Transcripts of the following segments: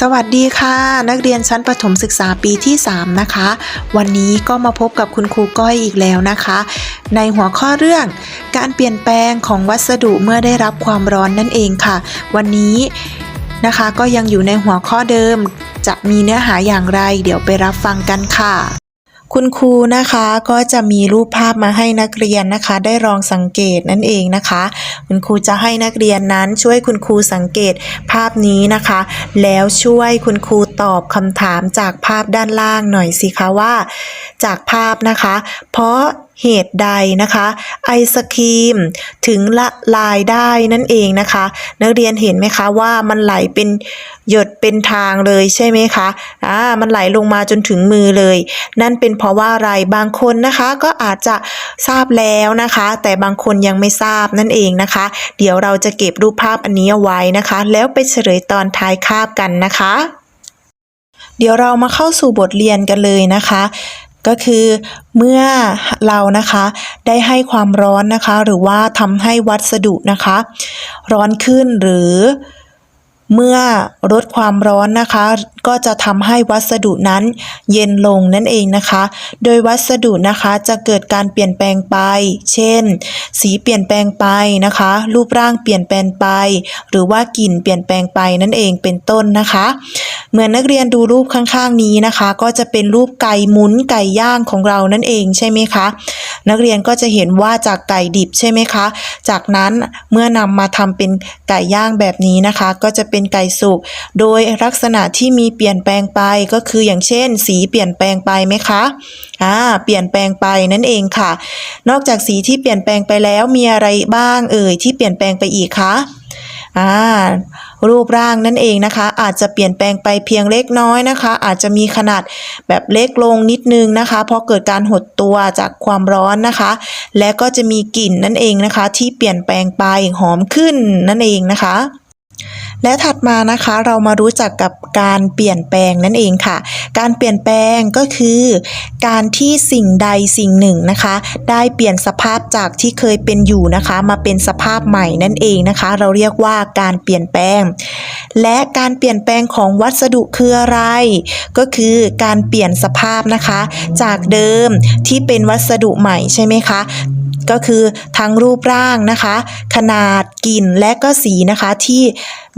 สวัสดีค่ะ นักเรียนชั้นประถมศึกษาปีที่ 3 นะคะ วันนี้ก็มาพบกับคุณครูก้อยอีกแล้วนะคะ ในหัวข้อเรื่อง การเปลี่ยนแปลงของวัสดุเมื่อได้รับความร้อนนั่นเองค่ะ วันนี้นะคะก็ยังอยู่ในหัวข้อเดิม จะมีเนื้อหาอย่างไร เดี๋ยวไปรับฟังกันค่ะ คุณครูนะคะก็จะมีรูปภาพมาให้นักเรียนนะคะ ได้ลองสังเกตนั่นเองนะคะ คุณครูจะให้นักเรียนนั้นช่วยคุณครูสังเกตภาพนี้นะคะ แล้วช่วยคุณครูตอบคำถามจากภาพด้านล่างหน่อยสิคะว่า จากภาพนะคะ เพราะ เหตุใดนะคะ ไอศครีมถึงละลายได้นั่นเองนะคะ นักเรียนเห็นไหมคะว่ามันไหลเป็นหยดเป็นทางเลยใช่ไหมคะอ่ามันไหลลงมาจนถึงมือเลย นั่นเป็นเพราะว่าอะไรบางคนนะคะก็อาจจะทราบแล้วนะคะ แต่บางคนยังไม่ทราบนั่นเองนะคะ เดี๋ยวเราจะเก็บรูปภาพอันนี้เอาไว้นะคะ แล้วไปเฉลยตอนท้ายคาบกันนะคะ เดี๋ยวเรามาเข้าสู่บทเรียนกันเลยนะคะ ก็คือเมื่อเรานะคะได้ให้ความร้อนนะคะ หรือว่าทำให้วัสดุนะคะ ร้อนขึ้นหรือ เมื่อลดความร้อนนะคะ ก็จะทำให้วัสดุนั้นเย็นลงนั่นเองนะคะ โดยวัสดุนะคะจะเกิดการเปลี่ยนแปลงไป เช่น สีเปลี่ยนแปลงไปนะคะ รูปร่างเปลี่ยนแปลงไป หรือว่ากลิ่นเปลี่ยนแปลงไปนั่นเองเป็นต้นนะคะ เหมือนนักเรียนดูรูปข้างๆนี้นะคะ ก็จะเป็นรูปไก่หมุนไก่ย่างของเรานั่นเองใช่ไหมคะ นักเรียนก็จะเห็นว่าจากไก่ดิบใช่ไหมคะ จากนั้นเมื่อนำมาทำเป็นไก่ย่างแบบนี้นะคะ ก็จะเป็นไก่สุก โดยลักษณะที่มีเปลี่ยนแปลงไปก็คืออย่างเช่น สีเปลี่ยนแปลงไปไหมคะอ่าเปลี่ยนแปลงไปนั่นเองค่ะ นอกจากสีที่เปลี่ยนแปลงไปแล้วมีอะไรบ้างเอ่ยที่เปลี่ยนแปลงไปอีกคะ อ่ารูปร่างนั่นเองนะคะ อาจจะเปลี่ยนแปลงไปเพียงเล็กน้อยนะคะ อาจจะมีขนาดแบบเล็กลงนิดนึงนะคะ เพราะเกิดการหดตัวจากความร้อนนะคะ และก็จะมีกลิ่นนั่นเองนะคะ ที่เปลี่ยนแปลงไปหอมขึ้นนั่นเองนะคะ และถัดมานะคะเรามารู้จักกับการเปลี่ยนแปลงนั่นเองค่ะ การเปลี่ยนแปลงก็คือ การที่สิ่งใดสิ่งหนึ่งนะคะ ได้เปลี่ยนสภาพจากที่เคยเป็นอยู่นะคะ มาเป็นสภาพใหม่นั่นเองนะคะ เราเรียกว่าการเปลี่ยนแปลง และการเปลี่ยนแปลงของวัสดุคืออะไร ก็คือการเปลี่ยนสภาพนะคะ จากเดิมที่เป็นวัสดุใหม่ใช่ไหมคะ ก็คือทั้งรูปร่างนะคะ ขนาดกลิ่นและก็สีนะคะที่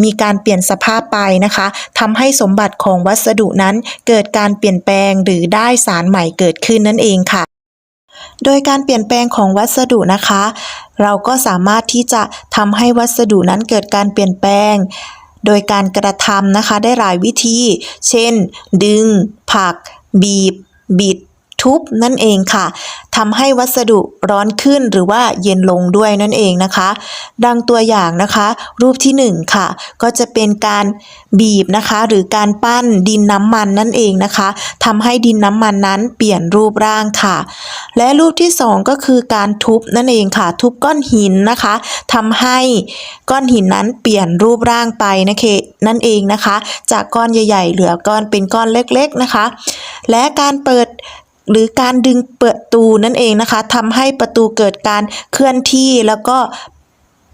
มีการเปลี่ยนสภาพไปนะคะทำให้สมบัติของวัสดุนั้นเกิดการเปลี่ยนแปลงหรือได้สารใหม่เกิดขึ้นนั่นเองค่ะ โดยการเปลี่ยนแปลงของวัสดุนะคะ เราก็สามารถที่จะทำให้วัสดุนั้นเกิดการเปลี่ยนแปลงโดยการกระทำนะคะได้หลายวิธี เช่น ดึงผลัก บีบ บิด ทุบนั่นเองค่ะทำให้วัสดุร้อนขึ้นหรือว่าเย็นลงด้วยนั่นเองนะคะ ดังตัวอย่างนะคะ รูปที่หนึ่งค่ะ ก็จะเป็นการบีบนะคะ หรือการปั้นดินน้ำมันนั่นเองนะคะทำให้ดินน้ำมันนั้นเปลี่ยนรูปร่างค่ะ และรูปที่สองก็คือการทุบนั่นเองค่ะ ทุบก้อนหินนะคะทำให้ก้อนหินนั้นเปลี่ยนรูปร่างไปนะเคนั่นเองนะคะ จากก้อนใหญ่ ๆ เหลือก้อนเป็นก้อนเล็กๆนะคะ และการเปิด หรือการดึงประตูนั่นเองนะคะทำให้ประตูเกิดการเคลื่อนที่แล้วก็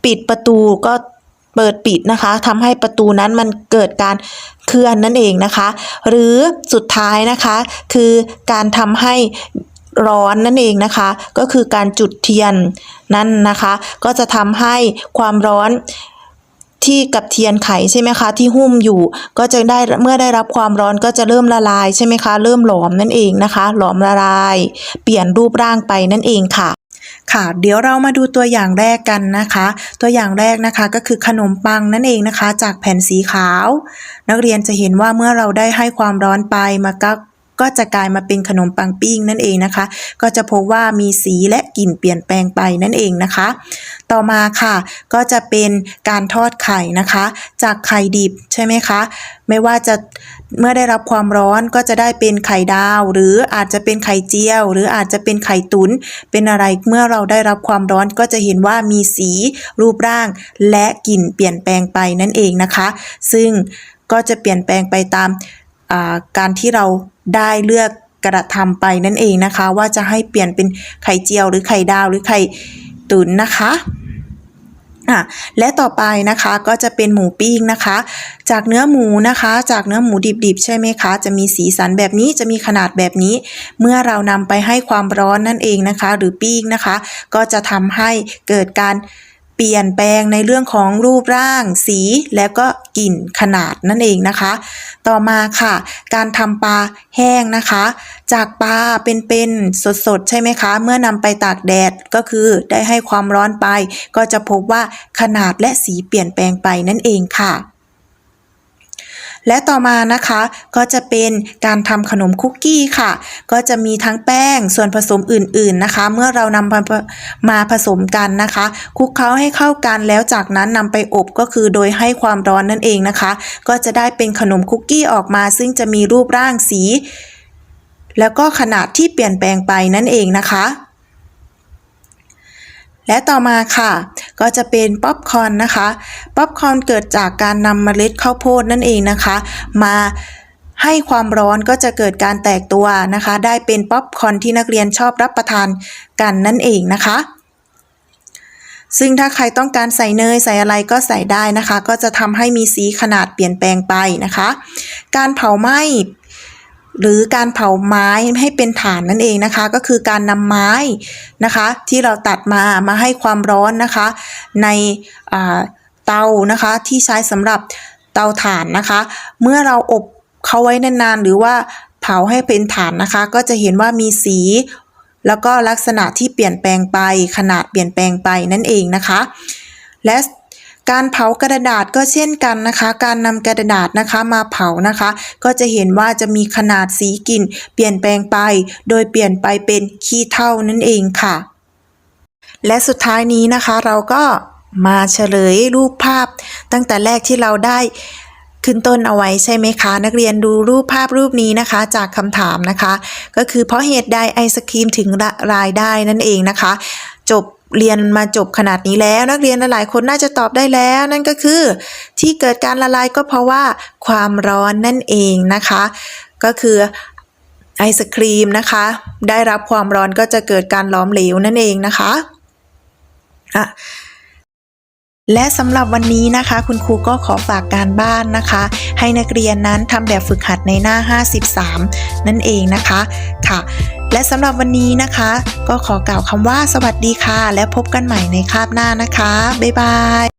ปิดประตูก็เปิดปิดนะคะทำให้ประตูนั้นมันเกิดการเคลื่อนนั่นเองนะคะ หรือสุดท้ายนะคะคือการทำให้ร้อนนั่นเองนะคะ ก็คือการจุดเทียนนั่นนะคะ ก็จะทำให้ความร้อน ที่กับเทียนไขใช่ไหมคะ ที่หุ้มอยู่ ก็จะได้เมื่อได้รับความร้อนก็จะเริ่มละลายใช่ไหมคะ เริ่มหลอมนั่นเองนะคะ หลอมละลาย เปลี่ยนรูปร่างไปนั่นเองค่ะค่ะเดี๋ยวเรามาดูตัวอย่างแรกกันนะคะ ตัวอย่างแรกนะคะก็คือขนมปังนั่นเองนะคะ จากแผ่นสีขาว นักเรียนจะเห็นว่าเมื่อเราได้ให้ความร้อนไปมาก็ก็ ก็จะกลายมาเป็นขนมปังปิ้งนั่นเองนะคะ ก็จะพบว่ามีสีและกลิ่นเปลี่ยนแปลงไปนั่นเองนะคะ ต่อมาค่ะก็จะเป็นการทอดไข่นะคะ จากไข่ดิบใช่ไหมคะ ไม่ว่าจะเมื่อได้รับความร้อนก็จะได้เป็นไข่ดาว หรืออาจจะเป็นไข่เจียว หรืออาจจะเป็นไข่ตุนเป็นอะไรเมื่อเราได้รับความร้อนก็จะเห็นว่ามีสีรูปร่าง และกลิ่นเปลี่ยนแปลงไปนั่นเองนะคะ ซึ่งก็จะเปลี่ยนแปลงไปตามการที่เรา ได้เลือกกระทำไปนั่นเองนะคะ ว่าจะให้เปลี่ยนเป็นไข่เจียวหรือไข่ดาวหรือไข่ตุ๋นนะคะอะและต่อไปนะคะก็จะเป็นหมูปิ้งนะคะ จากเนื้อหมูนะคะ จากเนื้อหมูดิบๆ ใช่ไหมคะ จะมีสีสันแบบนี้จะมีขนาดแบบนี้ เมื่อเรานำไปให้ความร้อนนั่นเองนะคะ หรือปิ้งนะคะ ก็จะทำให้เกิดการ เปลี่ยนแปลงในเรื่องของรูปร่าง สี แล้วก็กลิ่นขนาดนั่นเองนะคะ ต่อมาค่ะ การทำปลาแห้งนะคะ จากปลาเป็นๆสดๆ ใช่ไหมคะ เมื่อนำไปตากแดดก็คือได้ให้ความร้อนไป ก็จะพบว่าขนาดและสีเปลี่ยนแปลงไปนั่นเองค่ะ และต่อมานะคะก็จะเป็นการทำขนมคุกกี้ค่ะ ก็จะมีทั้งแป้งส่วนผสมอื่นๆนะคะ เมื่อเรานำมามาผสมกันนะคะ คุกเคล้าให้เข้ากันแล้วจากนั้นนำไปอบก็คือโดยให้ความร้อนนั่นเองนะคะ ก็จะได้เป็นขนมคุกกี้ออกมา ซึ่งจะมีรูปร่างสี แล้วก็ขนาดที่เปลี่ยนแปลงไปนั่นเองนะคะ และต่อมาค่ะ ก็จะเป็นป๊อปคอนนะคะ ป๊อปคอนเกิดจากการนำเมล็ดข้าวโพดนั่นเองนะคะ มาให้ความร้อนก็จะเกิดการแตกตัวนะคะ ได้เป็นป๊อปคอนที่นักเรียนชอบรับประทานกันนั่นเองนะคะ ซึ่งถ้าใครต้องการใส่เนยใส่อะไรก็ใส่ได้นะคะ ก็จะทำให้มีสีขนาดเปลี่ยนแปลงไปนะคะ การเผาไหม้ หรือการเผาไม้ให้เป็นฐานนั่นเองนะคะ ก็คือการนำไม้นะคะ ที่เราตัดมามาให้ความร้อนนะคะ ในเตานะคะที่ใช้สำหรับเตาถ่านนะคะ เมื่อเราอบเขาไว้นานๆ หรือว่าเผาให้เป็นฐานนะคะ ก็จะเห็นว่ามีสี แล้วก็ลักษณะที่เปลี่ยนแปลงไปขนาดเปลี่ยนแปลงไปนั่นเองนะคะ และ การเผากระดาษก็เช่นกันนะคะ การนำกระดาษนะคะมาเผานะคะ ก็จะเห็นว่าจะมีขนาดสีกลิ่น เปลี่ยนแปลงไป โดยเปลี่ยนไปเป็นขี้เถ้านั่นเองค่ะ และสุดท้ายนี้นะคะเราก็มาเฉลยรูปภาพ ตั้งแต่แรกที่เราได้ขึ้นต้นเอาไว้ใช่ไหมคะ นักเรียนดูรูปภาพรูปนี้นะคะ จากคำถามนะคะ ก็คือเพราะเหตุใดไอศครีมถึงละลายได้นั่นเองนะคะ จบ เรียนมาจบขนาดนี้แล้ว นักเรียนหลายๆคนน่าจะตอบได้แล้ว นั่นก็คือ ที่เกิดการละลายก็เพราะว่าความร้อนนั่นเองนะคะ ก็คือไอศครีมนะคะ ได้รับความร้อนก็จะเกิดการล้อมเหลวนั่นเองนะคะอะและสำหรับวันนี้นะคะ คุณครูก็ขอฝากการบ้านนะคะ ให้นักเรียนนั้นทำแบบฝึกหัดในหน้า 53 นั่นเองนะคะค่ะ และสำหรับวันนี้นะคะ ก็ขอกล่าวคำว่าสวัสดีค่ะ และพบกันใหม่ในคาบหน้านะคะ บ๊ายบาย